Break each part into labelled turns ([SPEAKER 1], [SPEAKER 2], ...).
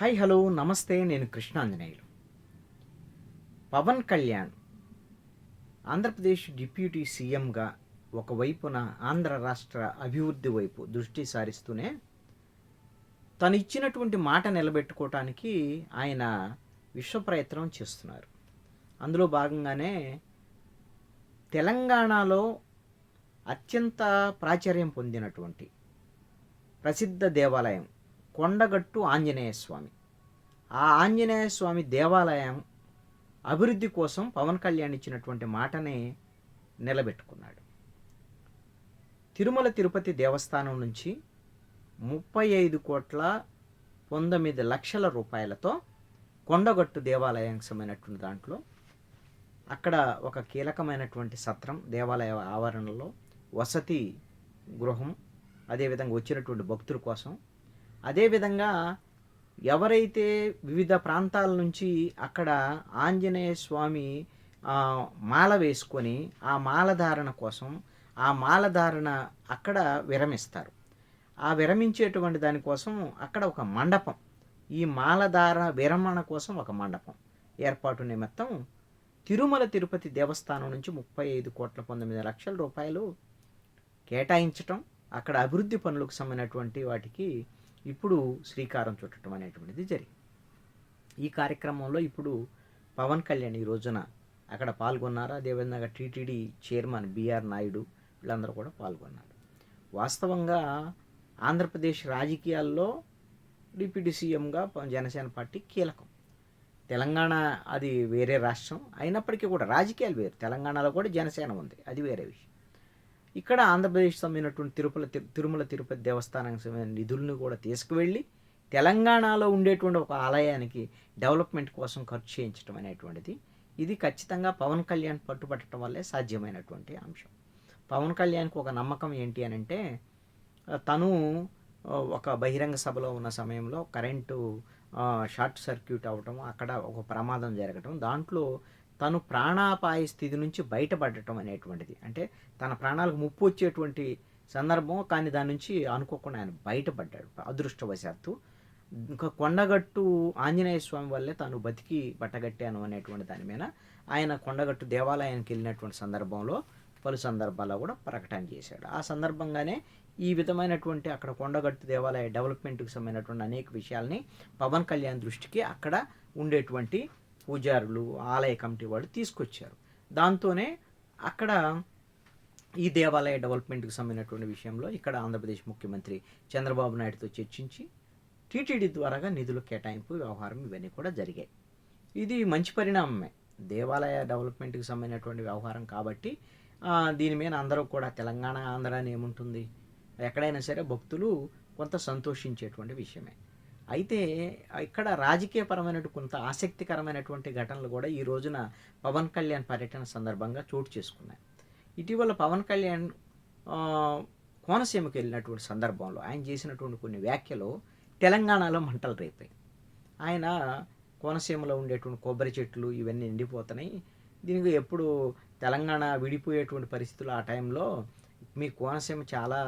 [SPEAKER 1] Hi hello నమస్తే నేను Krishnanjaneyulu. Pawan Kalyan Andhra Pradesh deputy సీఎంగా ఒకవైపున ఆంధ్ర రాష్ట్ర అభివృద్ధి వైపు దృష్టి సారిస్తూనే తను ఇచ్చినటువంటి మాట నిలబెట్టుకోవటానికి ఆయన విశ్వ ప్రయత్నం చేస్తున్నారు. అందులో భాగంగానే తెలంగాణలో అత్యంత ప్రాచుర్యం పొందినటువంటి ప్రసిద్ధ దేవాలయం కొండగట్టు ఆంజనేయ స్వామి. ఆ ఆంజనేయ స్వామి దేవాలయం అభివృద్ధి కోసం పవన్ కళ్యాణ్ ఇచ్చినటువంటి మాటనే నిలబెట్టుకున్నాడు. తిరుమల తిరుపతి దేవస్థానం నుంచి ముప్పై ఐదు కోట్ల పంతొమ్మిది లక్షల రూపాయలతో కొండగట్టు దేవాలయాంశమైనటువంటి దాంట్లో అక్కడ ఒక కీలకమైనటువంటి సత్రం దేవాలయ ఆవరణలో వసతి గృహం అదేవిధంగా వచ్చినటువంటి భక్తుల కోసం అదేవిధంగా ఎవరైతే వివిధ ప్రాంతాల నుంచి అక్కడ ఆంజనేయ స్వామి మాల వేసుకొని ఆ మాలధారణ కోసం ఆ మాలధారణ అక్కడ విరమిస్తారు. ఆ విరమించేటువంటి దానికోసం అక్కడ ఒక మండపం. ఈ మాలధార విరమణ కోసం ఒక మండపం. ఏర్పాటు నిమిత్తం తిరుమల తిరుపతి దేవస్థానం నుంచి ముప్పై ఐదు కోట్ల పంతొమ్మిది లక్షల రూపాయలు కేటాయించటం అక్కడ అభివృద్ధి పనులకు సంబంధించినటువంటి వాటికి ఇప్పుడు శ్రీకారం చుట్టడం అనేటువంటిది జరిగింది. ఈ కార్యక్రమంలో ఇప్పుడు పవన్ కళ్యాణ్ ఈ రోజున అక్కడ పాల్గొన్నారు. అదేవిధంగా టీటీడీ చైర్మన్ బిఆర్ నాయుడు వీళ్ళందరూ కూడా పాల్గొన్నారు. వాస్తవంగా ఆంధ్రప్రదేశ్ రాజకీయాల్లో డిప్యూటీ సీఎంగా జనసేన పార్టీ కీలకం. తెలంగాణ అది వేరే రాష్ట్రం అయినప్పటికీ కూడా రాజకీయాలు వేరు. తెలంగాణలో కూడా జనసేన ఉంది. అది వేరే విషయం. ఇక్కడ ఆంధ్రప్రదేశ్ సంబంధించినటువంటి తిరుపల తిరు- తిరుమల తిరుపతి దేవస్థానానికి సంబంధించిన నిధులను కూడా తీసుకువెళ్ళి తెలంగాణలో ఉండేటువంటి ఒక ఆలయానికి డెవలప్మెంట్ కోసం ఖర్చు చేయించడం అనేటువంటిది. ఇది ఖచ్చితంగా పవన్ కళ్యాణ్ పట్టుబట్టడం వల్లే సాధ్యమైనటువంటి అంశం. పవన్ కళ్యాణ్కి ఒక నమ్మకం ఏంటి అని అంటే తను ఒక బహిరంగ సభలో ఉన్న సమయంలో కరెంటు షార్ట్ సర్క్యూట్ అవ్వటం అక్కడ ఒక ప్రమాదం జరగటం దాంట్లో తను ప్రాణాపాయ స్థితి నుంచి బయటపడటం అనేటువంటిది. అంటే తన ప్రాణాలకు ముప్పు వచ్చేటువంటి సందర్భం కానీ దాని నుంచి అనుకోకుండా ఆయన బయటపడ్డాడు అదృష్టవశాత్తు. ఇంకా కొండగట్టు ఆంజనేయ స్వామి వల్లే తాను బతికి బట్టగట్టాను అనేటువంటి దాని మీద ఆయన కొండగట్టు దేవాలయానికి వెళ్ళినటువంటి సందర్భంలో పలు సందర్భాల్లో కూడా ప్రకటన చేశాడు. ఆ సందర్భంగానే ఈ విధమైనటువంటి అక్కడ కొండగట్టు దేవాలయ డెవలప్మెంట్కి సంబంధించినటువంటి అనేక విషయాల్ని పవన్ కళ్యాణ్ దృష్టికి అక్కడ ఉండేటువంటి పూజారులు ఆలయ కమిటీ వాళ్ళు తీసుకొచ్చారు. దాంతోనే అక్కడ ఈ దేవాలయ డెవలప్మెంట్కి సంబంధించినటువంటి విషయంలో ఇక్కడ ఆంధ్రప్రదేశ్ ముఖ్యమంత్రి చంద్రబాబు నాయుడుతో చర్చించి టీటీడీ ద్వారాగా నిధుల కేటాయింపు వ్యవహారం ఇవన్నీ కూడా జరిగాయి. ఇది మంచి పరిణామమే. దేవాలయ డెవలప్మెంట్కి సంబంధించినటువంటి వ్యవహారం కాబట్టి దీని మీద అందరూ కూడా తెలంగాణ ఆంధ్ర అని ఏముంటుంది? ఎక్కడైనా సరే భక్తులు కొంత సంతోషించేటువంటి విషయమే. అయితే ఇక్కడ రాజకీయపరమైన కొంత ఆసక్తికరమైనటువంటి ఘటనలు కూడా ఈ రోజున పవన్ కళ్యాణ్ పర్యటన సందర్భంగా చోటు చేసుకున్నాయి. ఇటీవల పవన్ కళ్యాణ్ కోనసీమకు కోనసీమకి వెళ్ళినటువంటి సందర్భంలో ఆయన చేసినటువంటి కొన్ని వ్యాఖ్యలు తెలంగాణలో మంటలు రేపాయి. ఆయన కోనసీమలో ఉండేటువంటి కొబ్బరి చెట్లు ఇవన్నీ ఎండిపోతున్నాయి. దీనికి ఎప్పుడు తెలంగాణ విడిపోయేటువంటి పరిస్థితులు ఆ టైంలో మీ కోనసీమ చాలా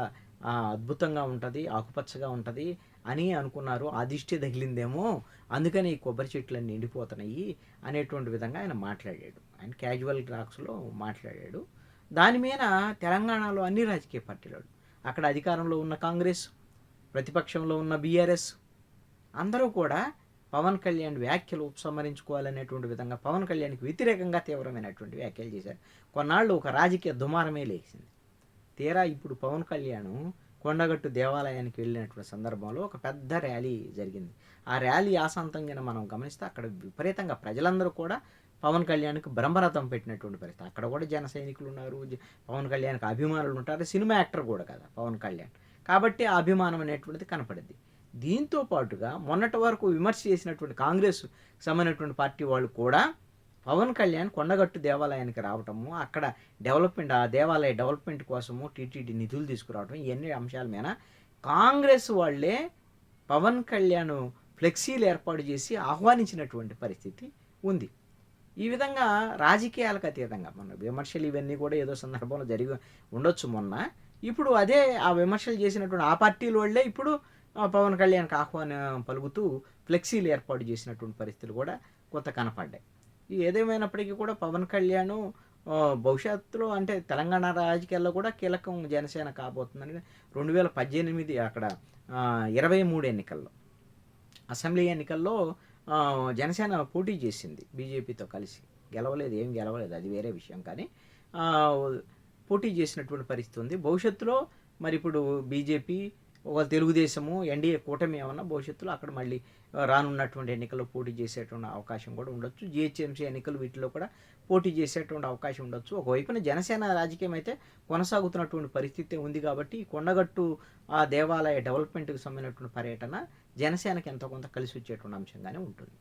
[SPEAKER 1] అద్భుతంగా ఉంటుంది ఆకుపచ్చగా ఉంటుంది అని అనుకున్నారు. ఆ దిష్టి తగిలిందేమో అందుకని ఈ కొబ్బరి చెట్లన్నీ ఎండిపోతున్నాయి అనేటువంటి విధంగా ఆయన మాట్లాడాడు. ఆయన క్యాజువల్ టాక్స్లో మాట్లాడాడు. దాని మీద తెలంగాణలో అన్ని రాజకీయ పార్టీలు అక్కడ అధికారంలో ఉన్న కాంగ్రెస్ ప్రతిపక్షంలో ఉన్న బీఆర్ఎస్ అందరూ కూడా పవన్ కళ్యాణ్ వ్యాఖ్యలు ఉపసంహరించుకోవాలనేటువంటి విధంగా పవన్ కళ్యాణ్కి వ్యతిరేకంగా తీవ్రమైనటువంటి వ్యాఖ్యలు చేశారు. కొన్నాళ్ళు ఒక రాజకీయ దుమారమే లేచింది. తీరా ఇప్పుడు పవన్ కళ్యాణ్ కొండగట్టు దేవాలయానికి వెళ్ళినటువంటి సందర్భంలో ఒక పెద్ద ర్యాలీ జరిగింది. ఆ ర్యాలీ ఆసాంతంగా మనం గమనిస్తే అక్కడ విపరీతంగా ప్రజలందరూ కూడా పవన్ కళ్యాణ్కి బ్రహ్మరథం పెట్టినటువంటి పరిస్థితి. అక్కడ కూడా జన సైనికులు ఉన్నారు పవన్ కళ్యాణ్కి అభిమానులు ఉంటారు సినిమా యాక్టర్ కూడా కదా పవన్ కళ్యాణ్. కాబట్టి ఆ అభిమానం అనేటువంటిది కనపడింది దీంతో పాటుగా మొన్నటి వరకు విమర్శ చేసినటువంటి కాంగ్రెస్ సంబంధించినటువంటి పార్టీ వాళ్ళు కూడా పవన్ కళ్యాణ్ కొండగట్టు దేవాలయానికి రావటము అక్కడ డెవలప్మెంట్ ఆ దేవాలయ డెవలప్మెంట్ కోసము టీటీడీ నిధులు తీసుకురావడం ఇవన్నీ అంశాల మీద కాంగ్రెస్ వాళ్ళే పవన్ కళ్యాణ్ ఫ్లెక్సీలు ఏర్పాటు చేసి ఆహ్వానించినటువంటి పరిస్థితి ఉంది. ఈ విధంగా రాజకీయాలకు అతీతంగా మన విమర్శలు ఇవన్నీ కూడా ఏదో సందర్భంలో జరిగి ఉండొచ్చు మొన్న. ఇప్పుడు అదే ఆ విమర్శలు చేసినటువంటి ఆ పార్టీల వాళ్ళే ఇప్పుడు పవన్ కళ్యాణ్కి ఆహ్వానం పలుకుతూ ఫ్లెక్సీలు ఏర్పాటు చేసినటువంటి పరిస్థితులు కూడా కొంత కనపడ్డాయి. ఏదేమైనప్పటికీ కూడా పవన్ కళ్యాణ్ భవిష్యత్తులో అంటే తెలంగాణ రాజకీయాల్లో కూడా కీలకం జనసేన కాబోతుందని రెండు వేల పద్దెనిమిది అక్కడ ఇరవై మూడు ఎన్నికల్లో అసెంబ్లీ ఎన్నికల్లో జనసేన పోటీ చేసింది బీజేపీతో కలిసి. గెలవలేదు ఏం గెలవలేదు అది వేరే విషయం కానీ పోటీ చేసినటువంటి పరిస్థితి ఉంది. భవిష్యత్తులో మరి ఇప్పుడు బీజేపీ ఒక తెలుగుదేశము ఎన్డీఏ కూటమి ఏమన్నా భవిష్యత్తులో అక్కడ మళ్ళీ రానున్నటువంటి ఎన్నికల్లో పోటీ చేసేటువంటి అవకాశం కూడా ఉండొచ్చు. జిహెచ్ఎంసీ ఎన్నికలు వీటిలో కూడా పోటీ చేసేటువంటి అవకాశం ఉండొచ్చు. ఒకవైపున జనసేన రాజకీయం అయితే కొనసాగుతున్నటువంటి పరిస్థితి ఉంది కాబట్టి ఈ కొండగట్టు ఆ దేవాలయ డెవలప్మెంట్కి సంబంధించినటువంటి పర్యటన జనసేనకి ఎంతో కొంత కలిసి వచ్చేటువంటి అంశంగానే ఉంటుంది.